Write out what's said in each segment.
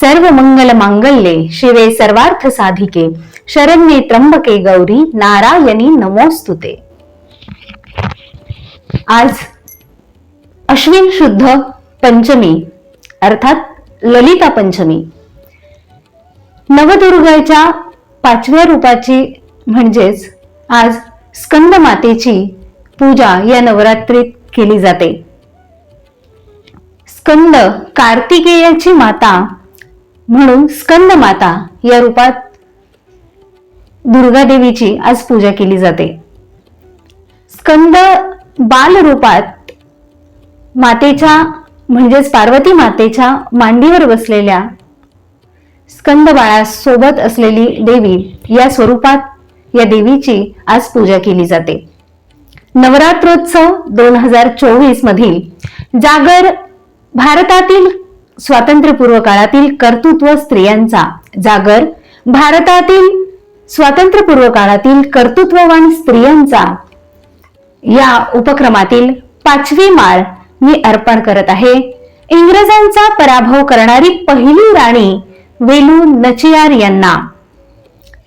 सर्व मंगल मांगल्ये शिवे सर्वार्थ साधिके. शरण्ये त्र्यंबके गौरी नारायणी नमोस्तुते. आज अश्विन शुद्ध पंचमी अर्थात ललिता पंचमी. नवदुर्गाच्या पाचव्या रूपाची म्हणजेच आज स्कंद मातेची पूजा या नवरात्रीत केली जाते. स्कंद कार्तिकेयाची माता म्हणून स्कंद माता या रूपात दुर्गा देवीची आज पूजा केली जाते. स्कंद बाल रूपात मातेच्या म्हणजेच पार्वती मातेच्या मांडीवर बसलेल्या स्कंद बाळासोबत असलेली देवी या स्वरूपात या देवीची आज पूजा केली जाते. नवरात्रोत्सव दोन हजार चोवीस मधील जागर भारतातील स्वातंत्र्यपूर्व काळातील कर्तृत्व स्त्रियांचा जागर भारतातील स्वातंत्र्यपूर्व काळातील कर्तृत्ववान स्त्रियांचा. या उपक्रमातील पाचवी माळ मी अर्पण करत आहे. इंग्रजांचा पराभव करणारी पहिली राणी वेलू नचियार यांना.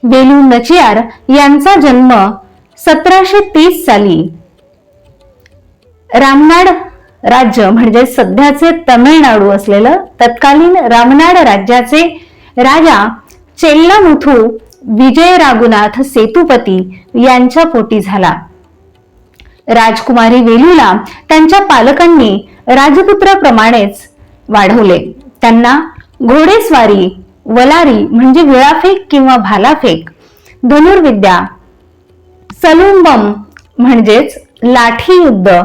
वेलू नचियार यांचा जन्म सतराशे तीस साली. रामनाड राज्य म्हणजे सध्याचे तमिळनाडू असलेलं तत्कालीन रामनाड राज्याचे राजा चेल्लामुथू विजय राघुनाथ सेतुपती यांच्या पोटी झाला. राजकुमारी वेलूला त्यांच्या पालकांनी राजपुत्राप्रमाणेच वाढवले. त्यांना घोडेस्वारी वलारी म्हणजे विळाफेक किंवा भालाफेक धनुर्विद्या सलुंबम म्हणजेच लाठी युद्ध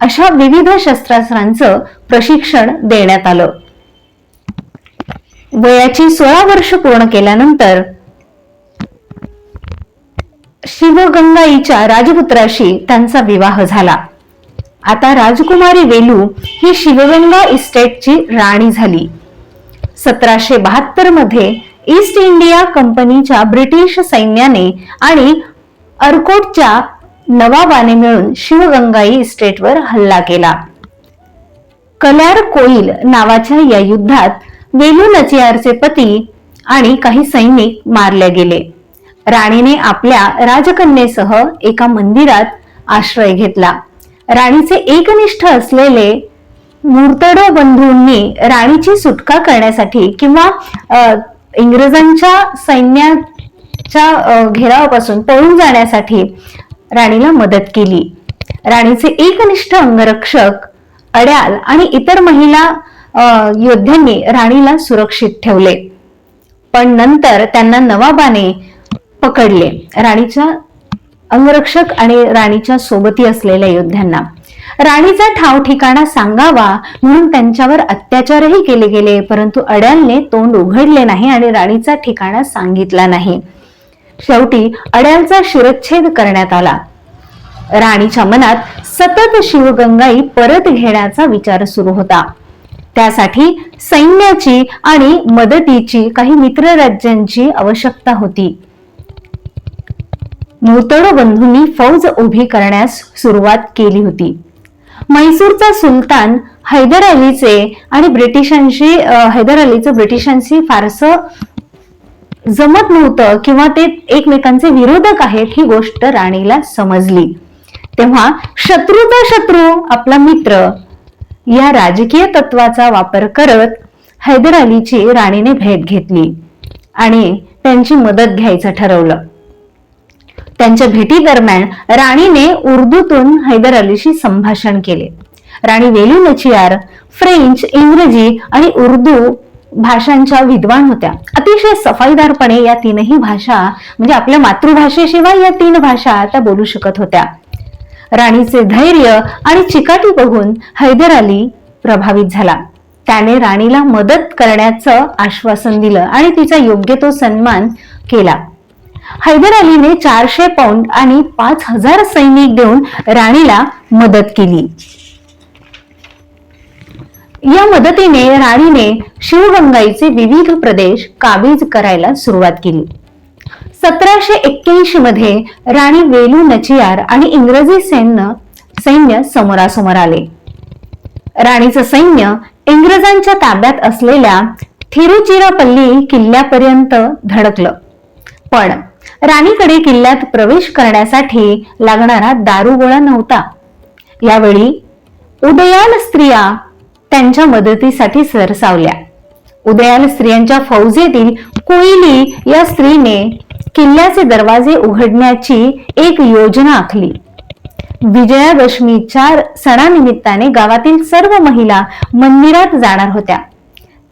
अशा विविध शस्त्रास्त्रांचं प्रशिक्षण देण्यात आलं. वयाची सोळा वर्ष पूर्ण केल्यानंतर शिवगंगाईच्या राजपुत्राशी त्यांचा विवाह झाला. आता राजकुमारी वेलू ही शिवगंगा इस्टेटची राणी झाली. सतराशे बहात्तरमध्ये ईस्ट इंडिया कंपनीच्या ब्रिटिश सैन्याने आणि अर्कोटच्या नवाबाने मिळून शिवगंगाई इस्टेटवर हल्ला केला. कल्यार कोईल नावाच्या या युद्धात वेलू नचियारचे पती आणि काही सैनिक मारले गेले. राणीने आपल्या राजकन्येसह एका मंदिरात आश्रय घेतला. राणीचे एकनिष्ठ असलेले मूर्तडो बंधूंनी राणीची सुटका करण्यासाठी किंवा इंग्रजांच्या सैन्याच्या घेरावापासून पळून जाण्यासाठी राणीला मदत केली. राणीचे एकनिष्ठ अंगरक्षक अड्याल आणि इतर महिला योद्ध्यांनी राणीला सुरक्षित ठेवले. पण नंतर त्यांना नवाबाने पकडले. राणीच्या अंगरक्षक आणि राणीच्या सोबती असलेल्या योद्ध्यांना. राणीचा ठाव ठिकाणा सांगावा म्हणून त्यांच्यावर अत्याचारही केले गेले परंतु अड्यालने तोंड उघडले नाही आणि राणीचा ठिकाणा सांगितला नाही. शेवटी अड्यालचा शिरच्छेद करण्यात आला. राणीच्या मनात सतत शिवगंगाई परत घेण्याचा विचार सुरू होता. त्यासाठी सैन्याची आणि मदतीची काही मित्र राज्यांची आवश्यकता होती. मूर्तडो बंधूंनी फौज उभी करण्यास सुरुवात केली होती. म्हैसूरचा सुलतान हैदर अलीचे आणि ब्रिटिशांशी हैदर अलीचं ब्रिटिशांशी फारसं जमत नव्हतं किंवा ते एकमेकांचे विरोधक आहेत ही गोष्ट राणीला समजली. तेव्हा शत्रूचा शत्रू आपला मित्र या राजकीय तत्वाचा वापर करत हैदर अलीची राणीने भेट घेतली आणि त्यांची मदत घ्यायचं ठरवलं. त्यांच्या भेटी दरम्यान राणीने उर्दूतून हैदर अलीशी संभाषण केले. राणी वेलू नचियार फ्रेंच इंग्रजी आणि उर्दू भाषांच्या विद्वान होत्या. अतिशय सफाईदारपणे या तीनही भाषा म्हणजे आपल्या मातृभाषेशिवाय या तीन भाषा त्या बोलू शकत होत्या. राणीचे धैर्य आणि चिकाटी बघून हैदर अली प्रभावित झाला. त्याने राणीला मदत करण्याचं आश्वासन दिलं आणि तिचा योग्य तो सन्मान केला. हैदर अलीने चारशे पौंड आणि पाच हजार सैनिक देऊन राणीला मदत केली. या मदतीने राणीने शिवगंगाईचे विविध प्रदेश काबीज करायला सुरुवात केली. सतराशे एक्क्याऐंशी मध्ये राणी वेलू नचियार आणि इंग्रजी सैन्य सैन्य समोरासमोर आले. राणीचं सैन्य इंग्रजांच्या ताब्यात असलेल्या थिरुचिरापल्ली किल्ल्यापर्यंत धडकलं. पण राणीकडे किल्ल्यात प्रवेश करण्यासाठी लागणारा दारुगोळा नव्हता. यावेळी उदयाल स्त्रिया त्यांच्या मदतीसाठी सरसावल्या उदयाल स्त्रियांच्या फौजेतील कोयली या स्त्रीने किल्ल्याचे दरवाजे उघडण्याची एक योजना आखली. विजयादशमीच्या सणानिमित्ताने गावातील सर्व महिला मंदिरात जाणार होत्या.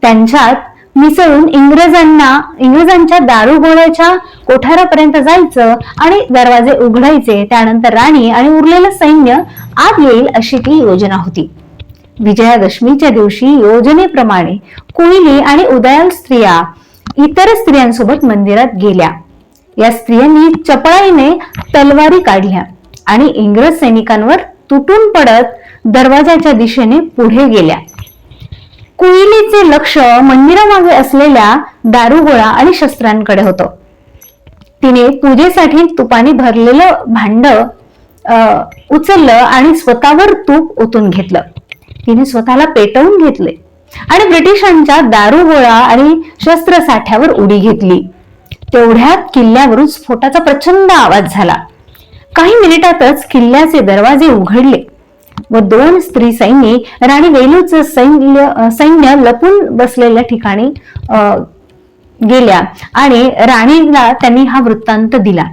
त्यांच्यात मिसळून इंग्रजांना इंग्रजांच्या दारुगोळ्याच्या कोठारापर्यंत जायचं आणि दरवाजे उघडायचे त्यानंतर राणी आणि उरलेलं सैन्य आत येईल अशी ती योजना होती. विजयादशमीच्या दिवशी योजनेप्रमाणे कोयली आणि उदयाल स्त्रिया इतर स्त्रियांसोबत मंदिरात गेल्या. या स्त्रियांनी चपळाईने तलवारी काढल्या आणि इंग्रज सैनिकांवर तुटून पडत दरवाजाच्या दिशेने पुढे गेल्या. कुईलीचे लक्ष मंदिरामागे असलेल्या दारुगोळा आणि शस्त्रांकडे होतं. तिने पूजेसाठी तुपाने भरलेलं भांड अं, उचललं आणि स्वतःवर तूप ओतून घेतलं. तिने स्वतःला पेटवून घेतले आणि ब्रिटिशांच्या दारुगोळा आणि शस्त्रसाठ्यावर उडी घेतली. तेवढ्यात किल्ल्यावरून स्फोटाचा प्रचंड आवाज झाला. काही मिनिटातच किल्ल्याचे दरवाजे उघडले व दोन स्त्री सैन्य राणी वेलूचं सैन्य सैन्य लपून बसलेल्या ठिकाणी गेल्या आणि राणीला त्यांनी हा वृत्तांत दिला.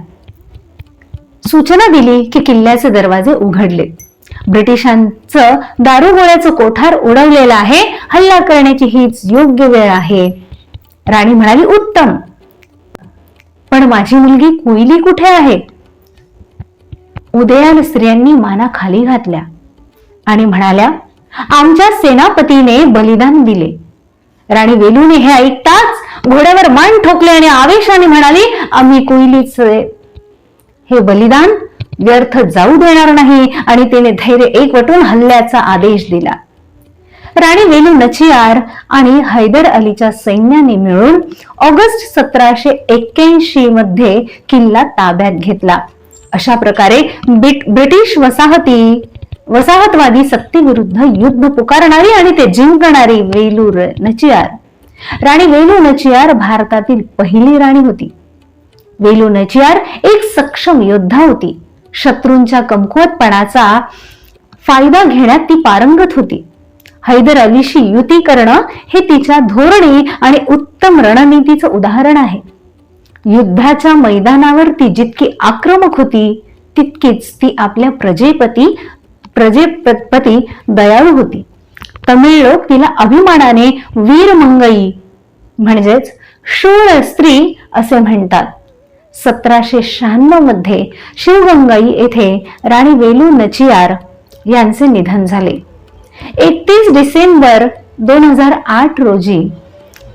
सूचना दिली की किल्ल्याचे दरवाजे उघडले ब्रिटिशांचं दारुगोळ्याचं कोठार उडवलेलं आहे हल्ला करण्याची हीच योग्य वेळ आहे. राणी म्हणाली उत्तम. पण माझी मुलगी कुईली कुठे आहे? उदयाल स्त्रियांनी माना खाली घातल्या. आणि म्हणाल्या आमच्या सेनापतीने बलिदान दिले. राणी वेलूने हे ऐकताच घोड्यावर मान ठोकले आणि आवेशाने म्हणाली आम्ही कुईलीचे हे बलिदान व्यर्थ जाऊ देणार नाही आणि तिने धैर्य एकवटून हल्ल्याचा आदेश दिला. राणी वेलू नचियार आणि हैदर अलीच्या सैन्याने मिळून ऑगस्ट सतराशे एक्क्याऐंशी मध्ये किल्ला ताब्यात घेतला. अशा प्रकारे ब्रिटिश वसाहती वसाहतवादी सत्तेविरुद्ध युद्ध पुकारणारी आणि ते जिंकणारी वेलू नचियार. राणी वेलू नचियार भारतातील पहिली राणी होती. वेलू नचियार एक सक्षम योद्धा होती. शत्रूंच्या कमकुवतपणाचा फायदा घेण्यात ती पारंगत होती. हैदर अलीशी युती करणं हे तिच्या धोरणी आणि उत्तम रणनीतीचं उदाहरण आहे. युद्धाच्या मैदानावर ती जितकी आक्रमक होती तितकीच ती आपल्या प्रजेपती प्रजेपती दयाळू होती. तमिळ लोक तिला अभिमानाने वीर मंगई म्हणजेच शूळ स्त्री असे म्हणतात. सतराशे शहाण्णवमध्ये शिवगंगाई येथे राणी वेलू नचियार यांचे निधन झाले. एकतीस डिसेंबर दोन हजार आठ रोजी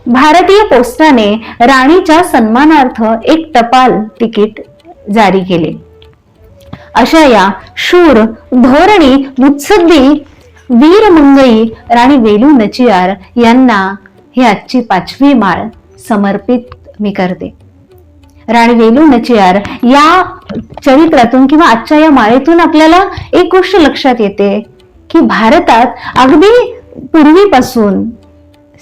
भारतीय पोस्टाने राणीच्या सन्मानार्थ एक टपाल तिकीट जारी केले. अशा या शूर धोरणी मुत्सद्दी वीर मंगई राणी वेलू नचियार यांना ही आजची पाचवी माळ समर्पित मी करते. राणी वेलू नचियार या चरित्रातून किंवा आजच्या या माळेतून आपल्याला एक गोष्ट लक्षात येते की भारतात अगदी पूर्वीपासून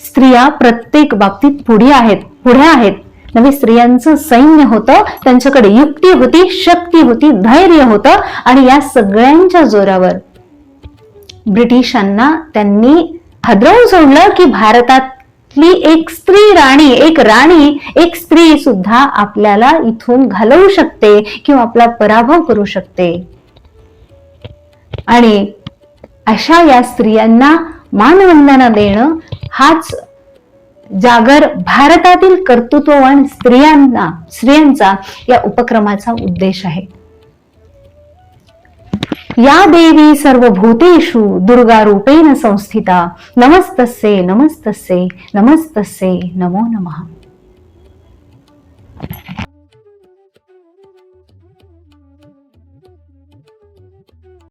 स्त्रिया प्रत्येक बाबतीत पुढे आहेत पुढे आहेत. नवे स्त्रियांचं सैन्य होतं त्यांच्याकडे युक्ती होती शक्ती होती धैर्य होतं आणि या सगळ्यांच्या जोरावर ब्रिटिशांना त्यांनी हदरवून सोडलं की भारतात भारतातली एक स्त्री राणी एक राणी एक स्त्री सुद्धा आपल्याला इथून घालवू शकते किंवा आपला पराभव करू शकते. आणि अशा या स्त्रियांना मानवंदना देणं हाच जागर भारतातील कर्तृत्ववान स्त्रियांना स्त्रियांचा या उपक्रमाचा उद्देश आहे. या देवी सर्वभूतेषु दुर्गा रूपेण संस्थिता। नमस्तस्ये नमस्तस्ये नमस्तस्ये नमो नमः।